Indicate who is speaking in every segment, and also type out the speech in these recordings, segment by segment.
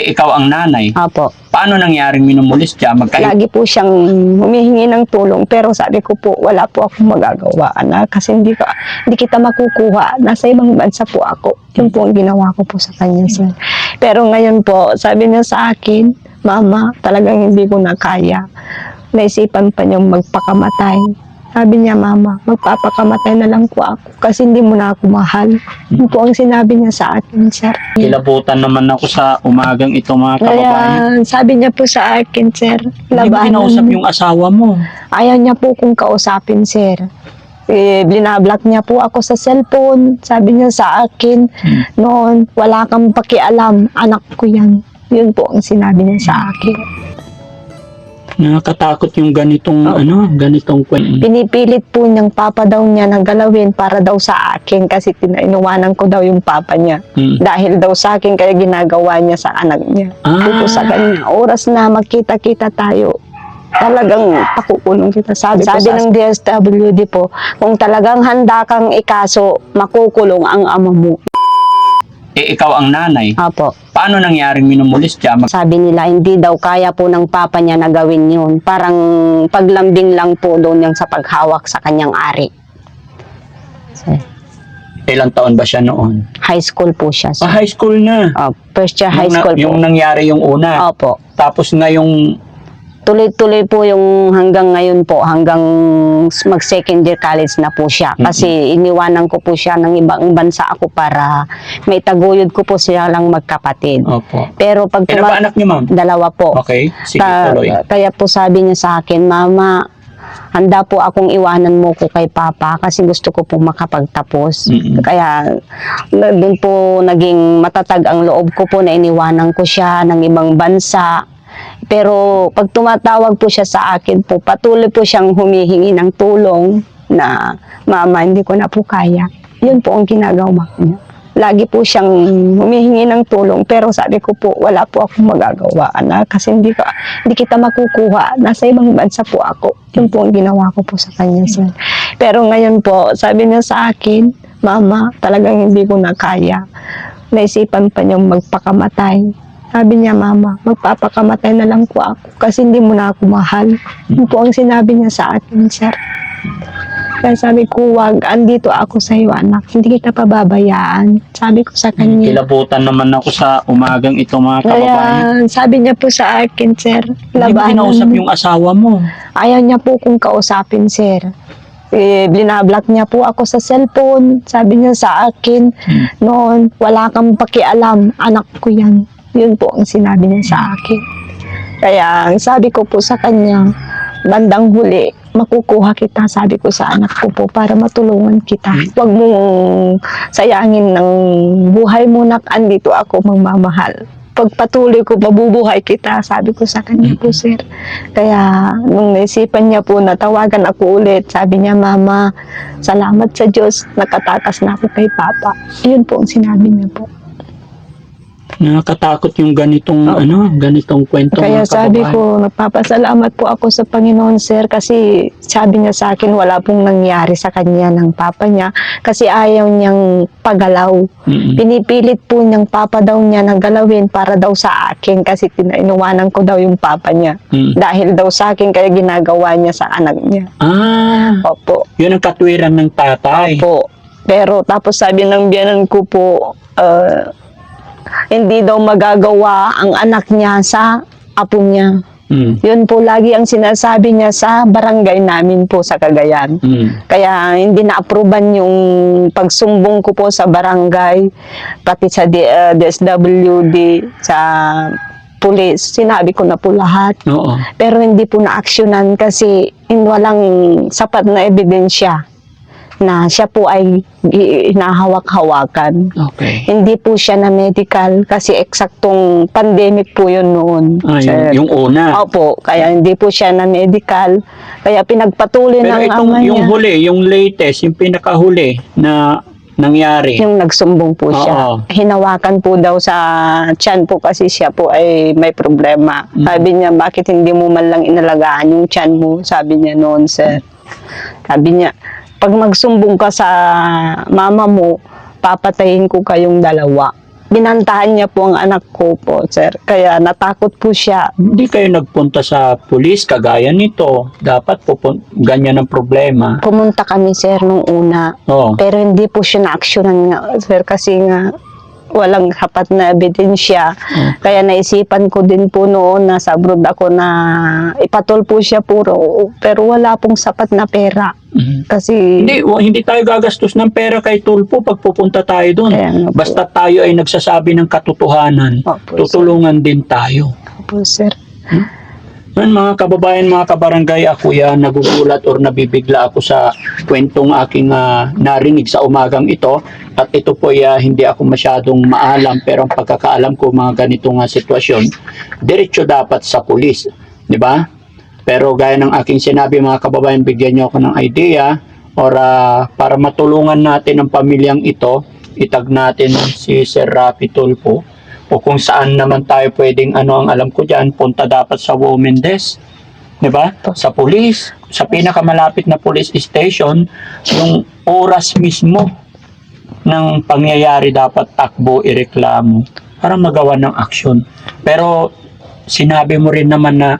Speaker 1: Eh, ikaw ang nanay.
Speaker 2: Apo.
Speaker 1: Paano nangyaring minumulis siya? Magkayo
Speaker 2: Lagi po siyang humihingi ng tulong pero sabi ko po wala po akong magagawa anak kasi hindi ka hindi kita makukuha nasa ibang bansa po ako yun po ang ginawa ko po sa kanya sir pero ngayon po sabi niya sa akin mama talagang hindi ko na kaya naisipan pa niyang magpakamatay sabi niya mama magpapakamatay na lang po ako kasi hindi mo na ako mahal yun po ang sinabi niya sa akin sir
Speaker 1: Kilabutan naman ako sa umagang ito mga
Speaker 2: kaya
Speaker 1: kababayan.
Speaker 2: sabi niya po sa akin sir
Speaker 1: Hindi mo kinausap yung asawa mo.
Speaker 2: Ayaw niya po kung kausapin, sir. Eh, binablock niya po ako sa cellphone. Sabi niya sa akin,
Speaker 1: Hmm.
Speaker 2: noon, wala kang pakialam, anak ko yan. Yun po ang sinabi niya sa akin.
Speaker 1: Nakakatakot yung ganitong
Speaker 2: Oh.
Speaker 1: ano, ganitong kwento.
Speaker 2: Pinipilit po niyang papa daw niya na galawin para daw sa akin kasi tinainuwanan ko daw yung papa niya.
Speaker 1: Hmm.
Speaker 2: Dahil daw sa akin kaya ginagawa niya sa anak niya.
Speaker 1: Ah.
Speaker 2: Ko sa kanya, oras na magkita-kita tayo. Talagang pakukulong kita. Sabi, sabi ng DSWD po, kung talagang handa kang ikaso, makukulong ang ama mo.
Speaker 1: Eh, ikaw ang nanay.
Speaker 2: Apo.
Speaker 1: Paano nangyaring minumulis siya? Mag-
Speaker 2: Sabi nila, hindi daw kaya po ng papa niya na gawin yun. Parang paglambing lang po doon yung sa paghawak sa kanyang ari. So,
Speaker 1: ilang taon ba siya noon?
Speaker 2: high school po siya.
Speaker 1: Ah, high school na.
Speaker 2: Oh, first year high
Speaker 1: Yung na-
Speaker 2: school
Speaker 1: yung
Speaker 2: po.
Speaker 1: nangyari yung una.
Speaker 2: Opo.
Speaker 1: Tapos ngayong
Speaker 2: Tuloy-tuloy po yung hanggang ngayon po, hanggang mag second year college na po siya. Kasi iniwanan ko po siya ng ibang bansa ako para may taguyod ko po siya lang magkapatid.
Speaker 1: Opo.
Speaker 2: Pero pag
Speaker 1: Ilan ba anak niyo, ma'am?
Speaker 2: dalawa po.
Speaker 1: Okay, sige,
Speaker 2: Ta-
Speaker 1: tuloy.
Speaker 2: kaya po sabi niya sa akin, Mama, handa po akong iwanan mo ko kay Papa kasi gusto ko po makapagtapos.
Speaker 1: Mm-mm.
Speaker 2: Kaya doon po naging matatag ang loob ko po na iniwanan ko siya ng ibang bansa. Pero pag tumatawag po siya sa akin po, patuloy po siyang humihingi ng tulong na, Mama, hindi ko na po kaya. Yun po ang ginagawa niya. Lagi po siyang humihingi ng tulong pero sabi ko po wala po akong magagawa anak kasi hindi ka hindi kita makukuha. Nasa ibang bansa po ako. Yun po ang ginawa ko po sa kanya sir. Pero ngayon po sabi niya sa akin mama talagang hindi ko na kaya. Naisipan pa niyang magpakamatay sabi niya mama magpapakamatay na lang po ako kasi hindi mo na ako mahal yun po ang sinabi niya sa akin sir kaya sabi ko, wag, andito ako sa iyo, anak. Hindi kita pababayaan. Sabi ko sa kanya.
Speaker 1: Kilabutan naman ako sa umagang ito mga
Speaker 2: Kaya
Speaker 1: kababayan.
Speaker 2: sabi niya po sa akin, sir,
Speaker 1: Hindi mo
Speaker 2: labanan
Speaker 1: kinausap
Speaker 2: mo.
Speaker 1: yung asawa mo.
Speaker 2: Ayaw niya po kung kausapin, sir. Eh, binablock niya po ako sa cellphone. Sabi niya sa akin,
Speaker 1: Hmm.
Speaker 2: noon, wala kang pakialam, anak ko yan. Yun po ang sinabi niya sa akin. Kaya ang sabi ko po sa kanya, bandang huli, makukuha kita, sabi ko sa anak ko po, para matulungan kita. Huwag mong sayangin ng buhay mo na andito ako magmamahal. Pagpatuloy ko, mabubuhay kita, sabi ko sa kanya po, sir. Kaya, nung naisipan niya po, natawagan ako ulit. Sabi niya, Mama, salamat sa Diyos, nakatakas na ako kay Papa. Yun po ang sinabi niya po.
Speaker 1: Nakakatakot yung ganitong ano, ganitong kwento
Speaker 2: Oh. Kaya sabi ko, nagpapasalamat po ako sa Panginoon, sir, kasi sabi niya sa akin, wala pong nangyari sa kanya ng papa niya, kasi ayaw niyang pagalaw.
Speaker 1: Mm-mm.
Speaker 2: Pinipilit po niyang papa daw niya na galawin para daw sa akin, kasi tinainuwanan ko daw yung papa niya.
Speaker 1: Mm.
Speaker 2: Dahil daw sa akin, kaya ginagawa niya sa anak niya.
Speaker 1: Ah,
Speaker 2: Opo.
Speaker 1: yun ang katwiran ng tatay.
Speaker 2: Po. Pero tapos sabi ng biyanan ko po, uh, hindi daw magagawa ang anak niya sa apo niya.
Speaker 1: Mm.
Speaker 2: Yun po lagi ang sinasabi niya sa barangay namin po sa Cagayan.
Speaker 1: Mm.
Speaker 2: Kaya hindi na-aproban yung pagsumbong ko po sa barangay, pati sa D- uh, DSWD, sa pulis. Sinabi ko na po lahat.
Speaker 1: Oo.
Speaker 2: Pero hindi po na-actionan kasi in walang sapat na ebidensya na siya po ay hinahawak-hawakan.
Speaker 1: Okay.
Speaker 2: Hindi po siya na medical kasi eksaktong pandemic po yun noon.
Speaker 1: Ah,
Speaker 2: sir.
Speaker 1: yung, yung una.
Speaker 2: Opo, kaya hindi po siya na medical. Kaya pinagpatuloy
Speaker 1: Pero
Speaker 2: ng
Speaker 1: itong
Speaker 2: ama
Speaker 1: yung
Speaker 2: niya.
Speaker 1: huli, yung latest, yung pinakahuli na nangyari.
Speaker 2: Yung nagsumbong po siya.
Speaker 1: Oo.
Speaker 2: Hinawakan po daw sa tiyan po kasi siya po ay may problema.
Speaker 1: Mm.
Speaker 2: Sabi niya, bakit hindi mo man lang inalagaan yung tiyan mo? Sabi niya noon, sir. Sabi niya, pag magsumbong ka sa mama mo, papatayin ko kayong dalawa. binantahan niya po ang anak ko po, sir. Kaya natakot po siya.
Speaker 1: Hindi kayo nagpunta sa pulis kagaya nito. Dapat pupun- ganyan ang problema.
Speaker 2: Pumunta kami, sir, nung una.
Speaker 1: Oh.
Speaker 2: Pero hindi po siya na-actionan nga, sir, kasi nga walang hapat na ebidensya. Kaya naisipan ko din po noon na sa abroad ako na ipatol po siya puro. Pero wala pong sapat na pera.
Speaker 1: Mhm.
Speaker 2: Kasi
Speaker 1: Hindi, hindi tayo gagastos ng pera kay Tulpo pag pupunta tayo doon.
Speaker 2: Po.
Speaker 1: Basta tayo ay nagsasabi ng katotohanan,
Speaker 2: Opo, sir.
Speaker 1: tutulungan din tayo.
Speaker 2: po, sir.
Speaker 1: Yan, mga kababayan, mga kabarangay, ako yan, nagugulat or nabibigla ako sa kwentong aking ah, narinig sa umagang ito. At ito po ay ah, hindi ako masyadong maalam, pero ang pagkakaalam ko mga ganitong ah, sitwasyon, diretso dapat sa pulis. Di ba? Pero gaya ng aking sinabi mga kababayan, bigyan niyo ako ng idea or ah, para matulungan natin ang pamilyang ito, itag natin si Sir Rapi Tulfo o kung saan naman tayo pwedeng ano ang alam ko diyan punta dapat sa women desk 'di ba? Sa police sa pinakamalapit na police station yung oras mismo ng pangyayari dapat takbo ireklamo para magawa ng aksyon. Pero sinabi mo rin naman na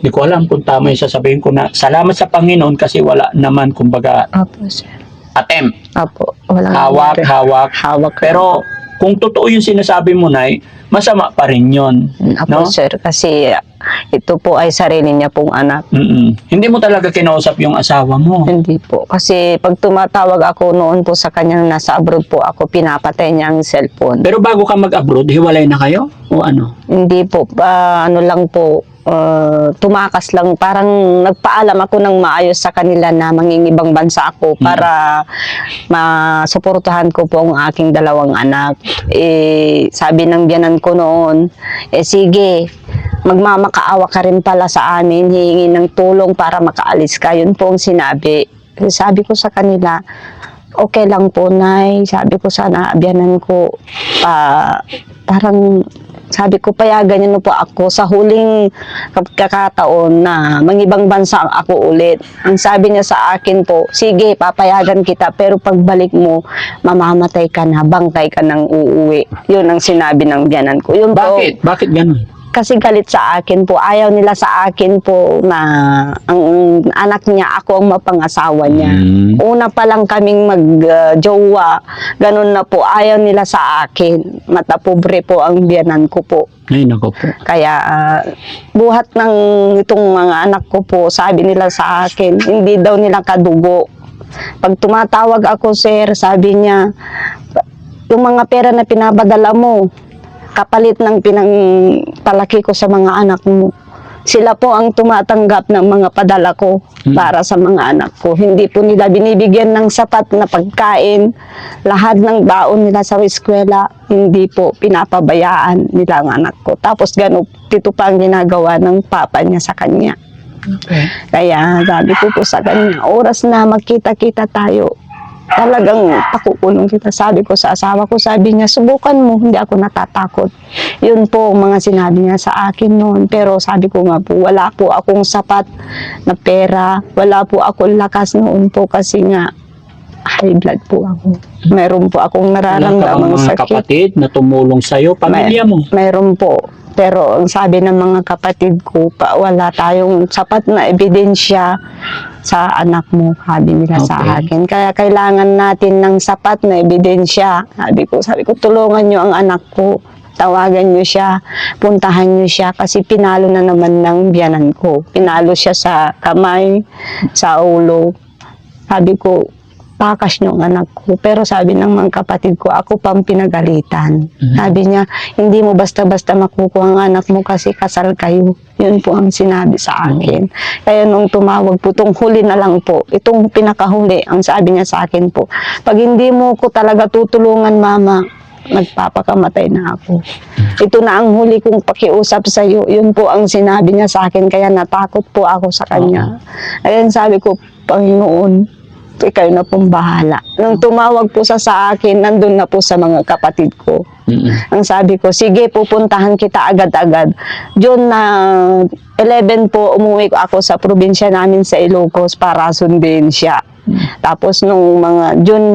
Speaker 1: di ko alam kung tama yung sasabihin ko na salamat sa Panginoon kasi wala naman kumbaga
Speaker 2: Apo, sir.
Speaker 1: attempt.
Speaker 2: Apo, walang
Speaker 1: hawak hawak.
Speaker 2: Hawak.
Speaker 1: pero kung totoo yung sinasabi mo, Nay, masama pa rin yun.
Speaker 2: Apo,
Speaker 1: No?
Speaker 2: sir. Kasi ito po ay sarili niya pong anak.
Speaker 1: Mm-mm. Hindi mo talaga kinausap yung asawa mo.
Speaker 2: Hindi po. Kasi pag tumatawag ako noon po sa kanya nasa abroad po ako, pinapatay niya ang cellphone.
Speaker 1: Pero bago ka mag-abroad, hiwalay na kayo? O ano?
Speaker 2: Hindi po. ah, ano lang po, ah, tumakas lang. Parang nagpaalam ako ng maayos sa kanila na mangingibang bansa ako para masuportahan ko po ang aking dalawang anak. Eh, sabi ng biyanan ko noon, eh sige, magmamakaawa ka rin pala sa amin, hihingi ng tulong para makaalis ka. Yun po ang sinabi. Sabi ko sa kanila, okay lang po, Nay. Sabi ko sana, biyanan ko, pa, parang, sabi ko, payagan niyo po ako sa huling kakataon na mangibang bansa ako ulit. Ang sabi niya sa akin po, sige, papayagan kita, pero pagbalik mo, mamamatay ka na, bangkay ka nang uuwi. Yun ang sinabi ng biyanan ko. Yun po,
Speaker 1: Bakit? Bakit ganun?
Speaker 2: Kasi galit sa akin po. Ayaw nila sa akin po na ang anak niya, ako ang mapangasawa niya.
Speaker 1: Mm.
Speaker 2: Una pa lang kaming mag-jowa, ganun na po. Ayaw nila sa akin. Matapobre po ang biyanan ko po.
Speaker 1: Ay, nako po.
Speaker 2: Kaya ah, buhat ng itong mga anak ko po, sabi nila sa akin, hindi daw nila kadugo. Pag tumatawag ako, sir, sabi niya, yung mga pera na pinabadala mo, kapalit ng pinangpalaki ko sa mga anak mo. Sila po ang tumatanggap ng mga padala ko
Speaker 1: Hmm.
Speaker 2: para sa mga anak ko. Hindi po nila binibigyan ng sapat na pagkain. Lahat ng baon nila sa eskwela, hindi po pinapabayaan nila ang anak ko. Tapos ganun, tito pa ang ginagawa ng papa niya sa kanya. Kaya sabi ko po sa kanya, oras na magkita-kita tayo. Talagang pakukulong kita. Sabi ko sa asawa ko, sabi niya, subukan mo, hindi ako natatakot. Yun po ang mga sinabi niya sa akin noon. Pero sabi ko nga po, wala po akong sapat na pera. Wala po akong lakas noon po kasi nga high blood po ako. Meron po akong
Speaker 1: Wala ka bang
Speaker 2: nararamdamang
Speaker 1: mga
Speaker 2: sakit.
Speaker 1: kapatid na tumulong sa'yo? Pamilya mo?
Speaker 2: Mayroon po. Pero ang sabi ng mga kapatid ko, pa, wala tayong sapat na ebidensya sa anak mo, sabi nila sa
Speaker 1: Okay.
Speaker 2: akin. Kaya kailangan natin ng sapat na ebidensya. Sabi ko, sabi ko, tulungan nyo ang anak ko. Tawagan nyo siya, puntahan nyo siya kasi pinalo na naman ng biyanan ko. Pinalo siya sa kamay, sa ulo. Sabi ko, takas nyo ang anak ko. Pero sabi ng mga kapatid ko, ako pang pinagalitan.
Speaker 1: Mhm.
Speaker 2: Sabi niya, hindi mo basta-basta makukuha ang anak mo kasi kasal kayo. Yun po ang sinabi sa akin. Kaya nung tumawag po, itong huli na lang po, itong pinakahuli, ang sabi niya sa akin po, pag hindi mo ko talaga tutulungan, mama, nagpapakamatay na ako. Ito na ang huli kong pakiusap sa iyo. Yun po ang sinabi niya sa akin, kaya natakot po ako sa kanya. Ayan sabi ko, Panginoon, ikaw na pong bahala. Nung tumawag po sa sa akin, nandun na po sa mga kapatid ko.
Speaker 1: Mm-mm.
Speaker 2: Ang sabi ko, sige, pupuntahan kita agad-agad. June na 11 po, umuwi ko ako sa probinsya namin sa Ilocos para sundin siya. Tapos nung mga June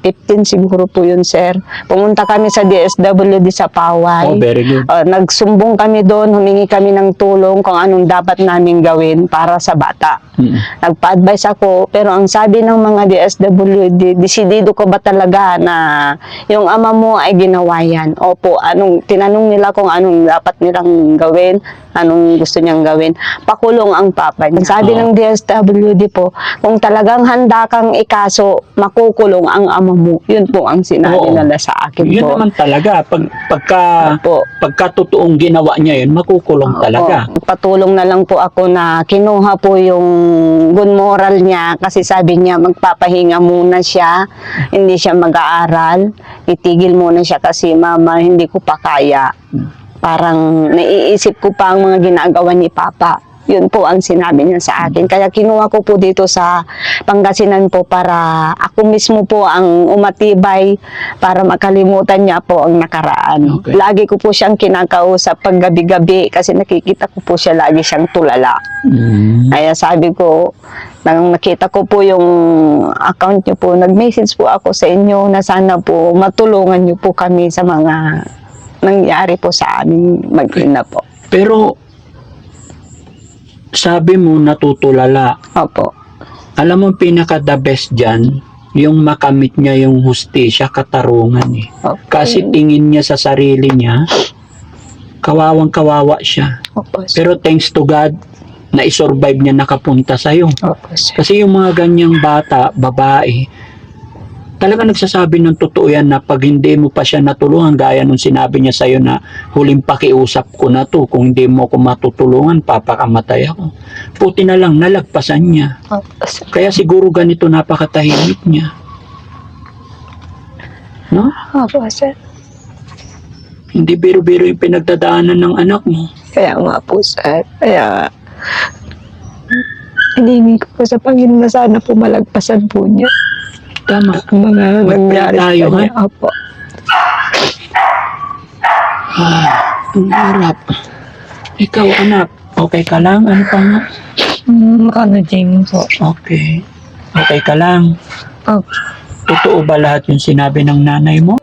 Speaker 2: 15 siguro po yun, sir. Pumunta kami sa DSWD sa Paway.
Speaker 1: Oh, very good.
Speaker 2: Uh, nagsumbong kami doon, humingi kami ng tulong kung anong dapat namin gawin para sa bata.
Speaker 1: Mm-mm.
Speaker 2: Nagpa-advise ako, pero ang sabi ng mga DSWD, desidido ko ba talaga na yung ama mo ay ginawa yan? Opo, anong, tinanong nila kung anong dapat nilang gawin, anong gusto niyang gawin. Pakulong ang papa niya. Sabi
Speaker 1: Oo.
Speaker 2: ng DSWD po, kung talagang handa kang ikaso, makukulong ang ama mo. Yun po ang sinabi
Speaker 1: Oo.
Speaker 2: nila sa akin
Speaker 1: Yun
Speaker 2: po.
Speaker 1: naman talaga. Pag, pagka,
Speaker 2: Opo.
Speaker 1: pagka totoong ginawa niya yun, makukulong talaga.
Speaker 2: Opo. Patulong na lang po ako na kinuha po yung good moral niya kasi sabi niya magpapahinga muna siya, hindi siya mag-aaral, itigil muna siya kasi mama hindi ko pa kaya. Parang naiisip ko pa ang mga ginagawa ni Papa. Yun po ang sinabi niya sa akin. Kaya kinuha ko po dito sa Pangasinan po para ako mismo po ang umatibay para makalimutan niya po ang nakaraan.
Speaker 1: Okay.
Speaker 2: Lagi ko po siyang kinakausap pag gabi-gabi kasi nakikita ko po siya lagi siyang tulala.
Speaker 1: Mm.
Speaker 2: Kaya sabi ko, nang nakita ko po yung account niyo po, nag-message po ako sa inyo na sana po matulungan niyo po kami sa mga nangyari po sa amin mag-ina po.
Speaker 1: Pero, sabi mo natutulala.
Speaker 2: Opo.
Speaker 1: Alam mo, pinaka the best dyan, yung makamit niya yung hustisya, katarungan eh.
Speaker 2: Opo.
Speaker 1: Kasi tingin niya sa sarili niya, kawawang kawawa siya.
Speaker 2: Opo, sir.
Speaker 1: Pero thanks to God, na isurvive niya nakapunta sa'yo.
Speaker 2: Opo, sir.
Speaker 1: Kasi yung mga ganyang bata, babae, talaga nagsasabi ng totoo yan na pag hindi mo pa siya natulungan, gaya nung sinabi niya sa'yo na huling pakiusap ko na to, kung hindi mo ako matutulungan, papakamatay ako. Puti na lang, nalagpasan niya. Kaya siguro ganito napakatahimik niya. No?
Speaker 2: Opo, sir.
Speaker 1: Hindi biro-biro yung pinagdadaanan ng anak mo.
Speaker 2: Kaya nga po, sir. Kaya, hinihingi ko po sa Panginoon na sana po malagpasan po niya
Speaker 1: Tama.
Speaker 2: ang mga nangyari
Speaker 1: tayo,
Speaker 2: sa kanya. Opo.
Speaker 1: Ah, ang harap. Ikaw, anak, okay ka lang? Ano pa nga?
Speaker 2: Mm, ano, Jamie po?
Speaker 1: Okay. Okay ka lang.
Speaker 2: Opo.
Speaker 1: Totoo ba lahat yung sinabi ng nanay mo?